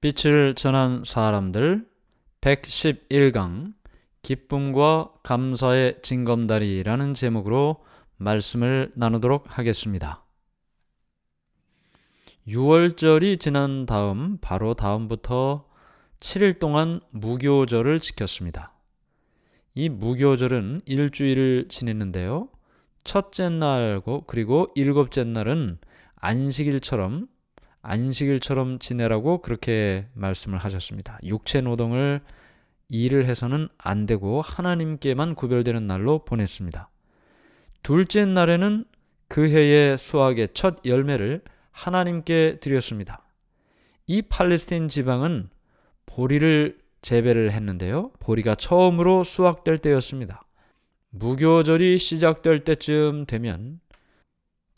빛을 전한 사람들 111강 기쁨과 감사의 징검다리라는 제목으로 말씀을 나누도록 하겠습니다. 6월절이 지난 다음 바로 다음부터 7일 동안 무교절을 지켰습니다. 이 무교절은 일주일을 지냈는데요. 첫째 날고 그리고 일곱째 날은 안식일처럼 안식일처럼 지내라고 그렇게 말씀을 하셨습니다. 육체 노동을 일을 해서는 안 되고 하나님께만 구별되는 날로 보냈습니다. 둘째 날에는 그 해의 수확의 첫 열매를 하나님께 드렸습니다. 이 팔레스틴 지방은 보리를 재배를 했는데요. 보리가 처음으로 수확될 때였습니다. 무교절이 시작될 때쯤 되면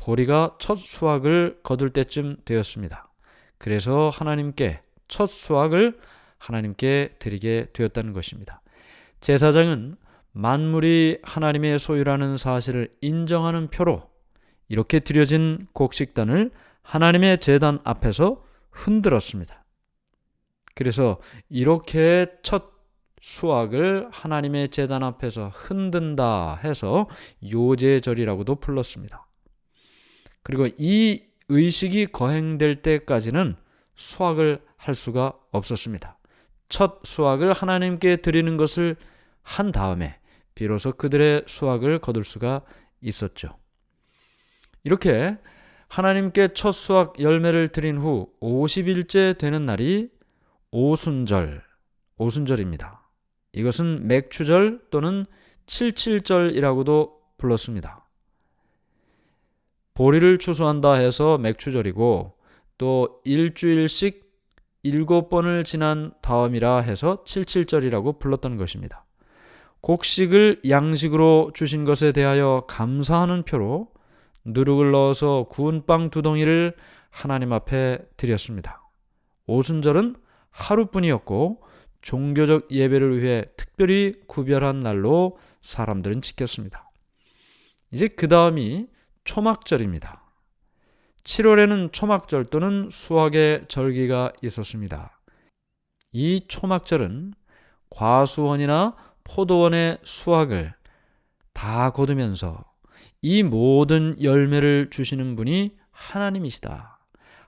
보리가 첫 수확을 거둘 때쯤 되었습니다. 그래서 하나님께 첫 수확을 하나님께 드리게 되었다는 것입니다. 제사장은 만물이 하나님의 소유라는 사실을 인정하는 표로 이렇게 드려진 곡식단을 하나님의 재단 앞에서 흔들었습니다. 그래서 이렇게 첫 수확을 하나님의 재단 앞에서 흔든다 해서 요제절이라고도 불렀습니다. 그리고 이 의식이 거행될 때까지는 수확을 할 수가 없었습니다. 첫 수확을 하나님께 드리는 것을 한 다음에 비로소 그들의 수확을 거둘 수가 있었죠. 이렇게 하나님께 첫 수확 열매를 드린 후 50일째 되는 날이 오순절, 오순절입니다. 이것은 맥추절 또는 칠칠절이라고도 불렀습니다. 보리를 추수한다 해서 맥추절이고 또 일주일씩 일곱 번을 지난 다음이라 해서 칠칠절이라고 불렀던 것입니다. 곡식을 양식으로 주신 것에 대하여 감사하는 표로 누룩을 넣어서 구운 빵 두 덩이를 하나님 앞에 드렸습니다. 오순절은 하루뿐이었고 종교적 예배를 위해 특별히 구별한 날로 사람들은 지켰습니다. 이제 그 다음이 초막절입니다. 7월에는 초막절 또는 수학의 절기가 있었습니다. 이 초막절은 과수원이나 포도원의 수확을 다 거두면서 이 모든 열매를 주시는 분이 하나님이시다.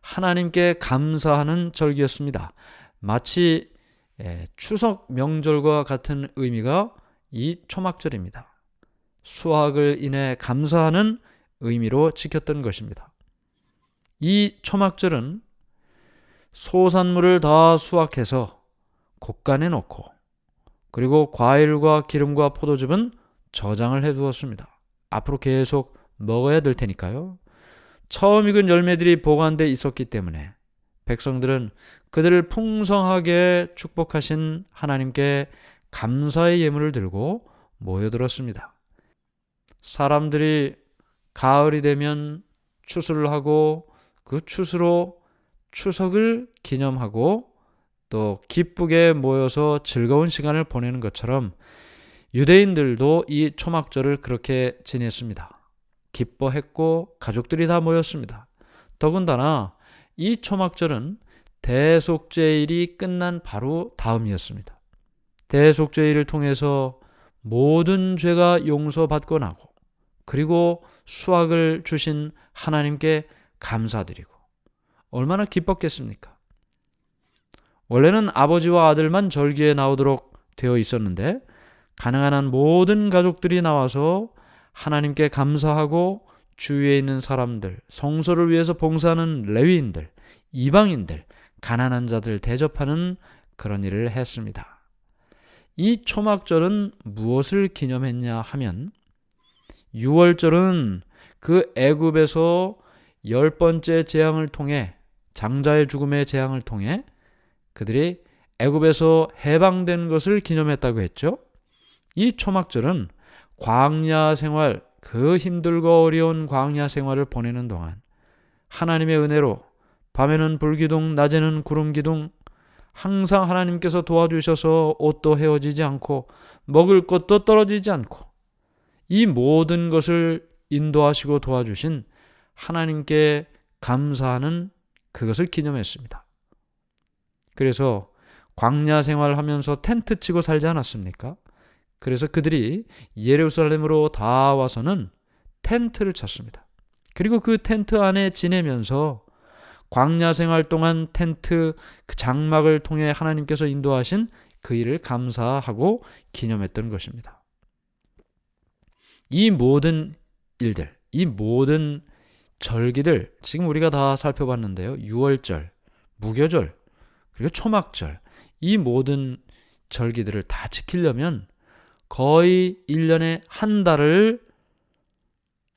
하나님께 감사하는 절기였습니다. 마치 추석 명절과 같은 의미가 이 초막절입니다. 수확을 인해 감사하는 의미로 지켰던 것입니다. 이 초막절은 소산물을 다 수확해서 곡간에 넣고 그리고 과일과 기름과 포도즙은 저장을 해 두었습니다. 앞으로 계속 먹어야 될 테니까요. 처음 익은 열매들이 보관돼 있었기 때문에 백성들은 그들을 풍성하게 축복하신 하나님께 감사의 예물을 들고 모여들었습니다. 사람들이 가을이 되면 추수를 하고 그 추수로 추석을 기념하고 또 기쁘게 모여서 즐거운 시간을 보내는 것처럼 유대인들도 이 초막절을 그렇게 지냈습니다. 기뻐했고 가족들이 다 모였습니다. 더군다나 이 초막절은 대속죄일이 끝난 바로 다음이었습니다. 대속죄일을 통해서 모든 죄가 용서받고 나고 그리고 수확을 주신 하나님께 감사드리고 얼마나 기뻤겠습니까? 원래는 아버지와 아들만 절기에 나오도록 되어 있었는데 가능한 한 모든 가족들이 나와서 하나님께 감사하고 주위에 있는 사람들, 성소를 위해서 봉사하는 레위인들, 이방인들, 가난한 자들 대접하는 그런 일을 했습니다. 이 초막절은 무엇을 기념했냐 하면 6월절은 그 애굽에서 열 번째 재앙을 통해 장자의 죽음의 재앙을 통해 그들이 애굽에서 해방된 것을 기념했다고 했죠. 이 초막절은 광야 생활 그 힘들고 어려운 광야 생활을 보내는 동안 하나님의 은혜로 밤에는 불기둥 낮에는 구름기둥 항상 하나님께서 도와주셔서 옷도 헤어지지 않고 먹을 것도 떨어지지 않고 이 모든 것을 인도하시고 도와주신 하나님께 감사하는 그것을 기념했습니다. 그래서 광야 생활하면서 텐트 치고 살지 않았습니까? 그래서 그들이 예루살렘으로 다 와서는 텐트를 쳤습니다. 그리고 그 텐트 안에 지내면서 광야 생활 동안 텐트 그 장막을 통해 하나님께서 인도하신 그 일을 감사하고 기념했던 것입니다. 이 모든 일들, 이 모든 절기들 지금 우리가 다 살펴봤는데요. 6월절, 무교절, 그리고 초막절 이 모든 절기들을 다 지키려면 거의 1년에 한 달을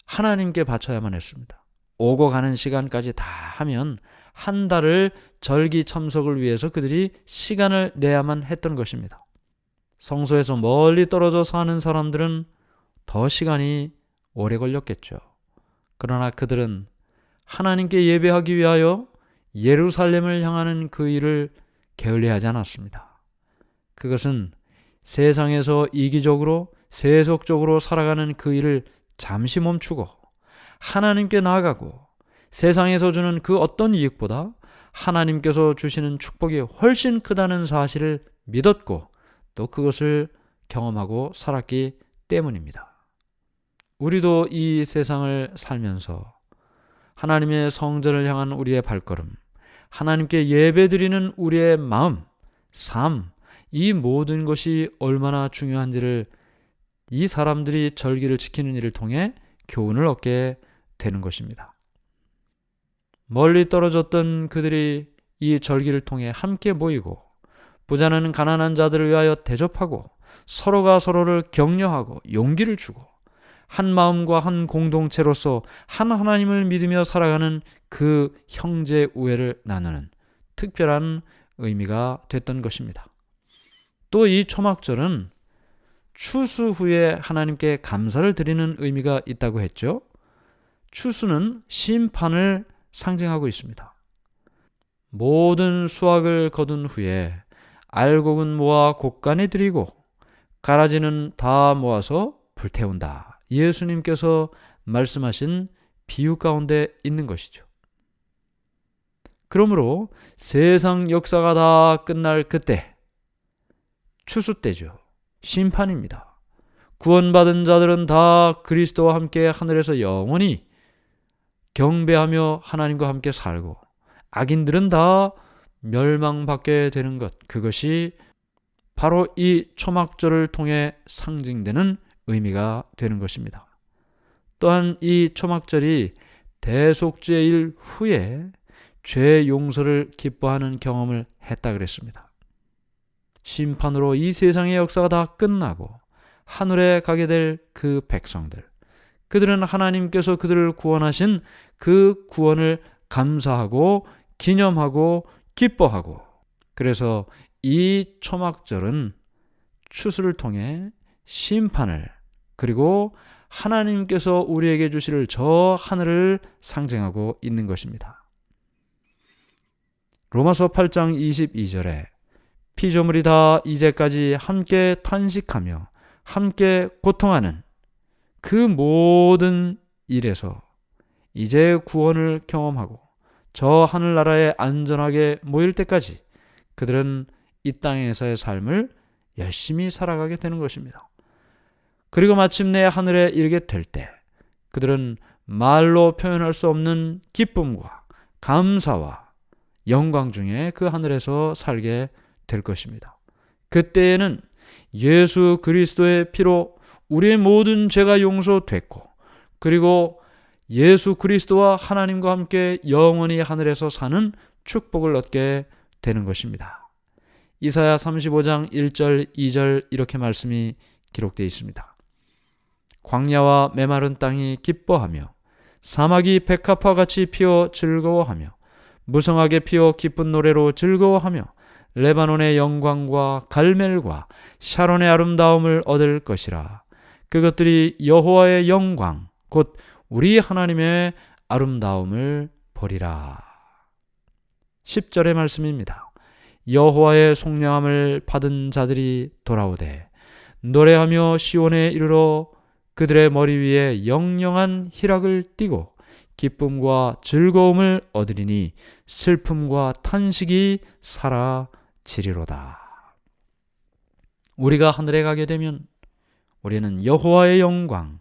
하나님께 바쳐야만 했습니다. 오고 가는 시간까지 다 하면 한 달을 절기 참석을 위해서 그들이 시간을 내야만 했던 것입니다. 성소에서 멀리 떨어져 사는 사람들은 더 시간이 오래 걸렸겠죠. 그러나 그들은 하나님께 예배하기 위하여 예루살렘을 향하는 그 일을 게을리하지 않았습니다. 그것은 세상에서 이기적으로 세속적으로 살아가는 그 일을 잠시 멈추고 하나님께 나아가고 세상에서 주는 그 어떤 이익보다 하나님께서 주시는 축복이 훨씬 크다는 사실을 믿었고 또 그것을 경험하고 살았기 때문입니다. 우리도 이 세상을 살면서 하나님의 성전을 향한 우리의 발걸음, 하나님께 예배드리는 우리의 마음, 삶, 이 모든 것이 얼마나 중요한지를 이 사람들이 절기를 지키는 일을 통해 교훈을 얻게 되는 것입니다. 멀리 떨어졌던 그들이 이 절기를 통해 함께 모이고 부자는 가난한 자들을 위하여 대접하고 서로가 서로를 격려하고 용기를 주고 한 마음과 한 공동체로서 한 하나님을 믿으며 살아가는 그 형제 우애를 나누는 특별한 의미가 됐던 것입니다. 또 이 초막절은 추수 후에 하나님께 감사를 드리는 의미가 있다고 했죠. 추수는 심판을 상징하고 있습니다. 모든 수확을 거둔 후에 알곡은 모아 곡간에 들이고 가라지는 다 모아서 불태운다. 예수님께서 말씀하신 비유 가운데 있는 것이죠. 그러므로 세상 역사가 다 끝날 그때 추수 때죠. 심판입니다. 구원받은 자들은 다 그리스도와 함께 하늘에서 영원히 경배하며 하나님과 함께 살고 악인들은 다 멸망받게 되는 것. 그것이 바로 이 초막절을 통해 상징되는 의미가 되는 것입니다. 또한 이 초막절이 대속죄일 후에 죄 용서를 기뻐하는 경험을 했다 그랬습니다. 심판으로 이 세상의 역사가 다 끝나고 하늘에 가게 될 그 백성들. 그들은 하나님께서 그들을 구원하신 그 구원을 감사하고 기념하고 기뻐하고 그래서 이 초막절은 추수를 통해 심판을 그리고 하나님께서 우리에게 주실 저 하늘을 상징하고 있는 것입니다. 로마서 8장 22절에 피조물이 다 이제까지 함께 탄식하며 함께 고통하는 그 모든 일에서 이제 구원을 경험하고 저 하늘나라에 안전하게 모일 때까지 그들은 이 땅에서의 삶을 열심히 살아가게 되는 것입니다. 그리고 마침내 하늘에 이르게 될 때 그들은 말로 표현할 수 없는 기쁨과 감사와 영광 중에 그 하늘에서 살게 될 것입니다. 그때에는 예수 그리스도의 피로 우리의 모든 죄가 용서됐고 그리고 예수 그리스도와 하나님과 함께 영원히 하늘에서 사는 축복을 얻게 되는 것입니다. 이사야 35장 1절 2절 이렇게 말씀이 기록되어 있습니다. 광야와 메마른 땅이 기뻐하며 사막이 백합화 같이 피어 즐거워하며 무성하게 피어 기쁜 노래로 즐거워하며 레바논의 영광과 갈멜과 샤론의 아름다움을 얻을 것이라. 그것들이 여호와의 영광 곧 우리 하나님의 아름다움을 보리라. 10절의 말씀입니다. 여호와의 속량함을 받은 자들이 돌아오되 노래하며 시온에 이르러 그들의 머리 위에 영영한 희락을 띠고 기쁨과 즐거움을 얻으리니 슬픔과 탄식이 사라지리로다. 우리가 하늘에 가게 되면 우리는 여호와의 영광,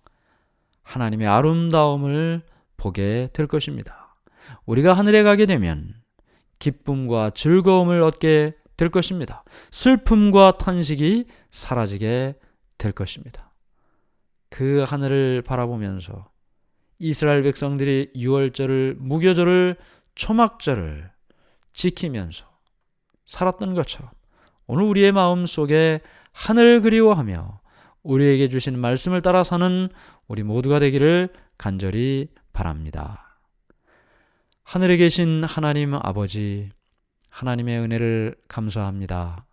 하나님의 아름다움을 보게 될 것입니다. 우리가 하늘에 가게 되면 기쁨과 즐거움을 얻게 될 것입니다. 슬픔과 탄식이 사라지게 될 것입니다. 그 하늘을 바라보면서 이스라엘 백성들이 유월절을 무교절을 초막절을 지키면서 살았던 것처럼 오늘 우리의 마음 속에 하늘을 그리워하며 우리에게 주신 말씀을 따라 사는 우리 모두가 되기를 간절히 바랍니다. 하늘에 계신 하나님 아버지, 하나님의 은혜를 감사합니다.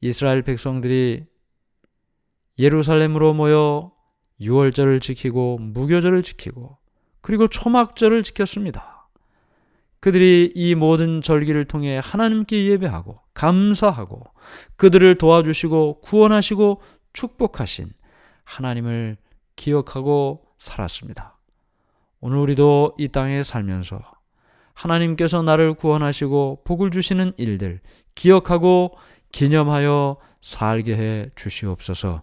이스라엘 백성들이 예루살렘으로 모여 유월절을 지키고 무교절을 지키고 그리고 초막절을 지켰습니다. 그들이 이 모든 절기를 통해 하나님께 예배하고 감사하고 그들을 도와주시고 구원하시고 축복하신 하나님을 기억하고 살았습니다. 오늘 우리도 이 땅에 살면서 하나님께서 나를 구원하시고 복을 주시는 일들 기억하고 기념하여 살게 해 주시옵소서